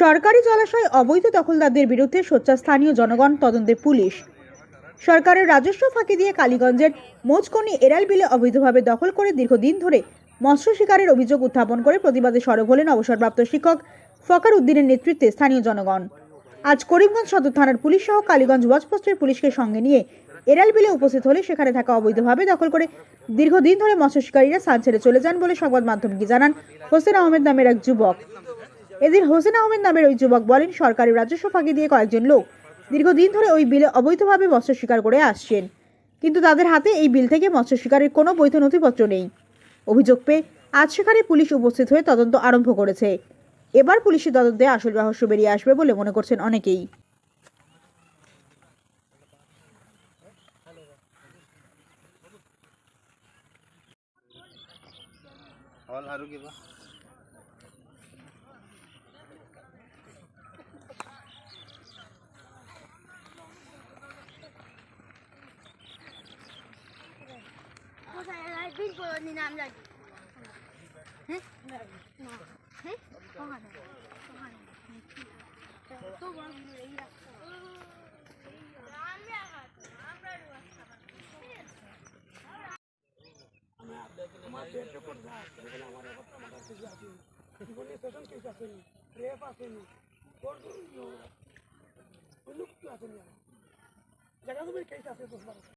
সরকারি জলাশয় অবৈধ দখলদারদের বিরুদ্ধে সোচ্চার স্থানীয় জনগণ, তদন্তে পুলিশ। সরকারের রাজস্ব ফাঁকি দিয়ে কালীগঞ্জের মোচকনি এরাল বিলে অবৈধভাবে দখল করে দীর্ঘদিন ধরে মৎস্য শিকারের অভিযোগ উত্থাপন করে প্রতিবাদে সরব হলেন অবসরপ্রাপ্ত শিক্ষক ফকার উদ্দিনের নেতৃত্বে স্থানীয় জনগণ। আজ করিমগঞ্জ সদর থানার পুলিশ সহ কালীগঞ্জ ওয়াচপোস্টের পুলিশকে সঙ্গে নিয়ে এরাল বিলে উপস্থিত হলে সেখানে থাকা অবৈধভাবে দখল করে দীর্ঘদিন ধরে মৎস্য শিকারীরা স্থান ছেড়ে চলে যান বলে সংবাদ মাধ্যমকে জানান হোসেন আহমেদ নামের এক যুবক। এদিন হোসেন আহমেদ নামের ওই যুবক বলেন, সরকারি রাজস্ব ফাঁকি দিয়ে কয়েকজন লোক দীর্ঘদিন ধরে ওই বিলে অবৈধভাবে মৎস্য শিকার করে আসছেন। কিন্তু তাদের হাতে এই বিল থেকে মৎস্য শিকারের কোনো বৈধ নথিপত্র নেই। অভিযোগ পেয়ে আজ সেখানে পুলিশ উপস্থিত হয়ে তদন্ত আরম্ভ করেছে। এবার পুলিশের তদন্তে আসল রহস্য বেরিয়ে আসবে বলে মনে করছেন অনেকেই। বিল করে নি নাম জানি। হ্যাঁ? না তো আমার পেটে পড়ছে এখানে আমার এবার টমাটার কেজি আছে জীবনে স্টেশন কেস আসেনি রেপ আসেনি তোর লোক কি আসেনি জায়গা তুমি কেস আছে দশ বারো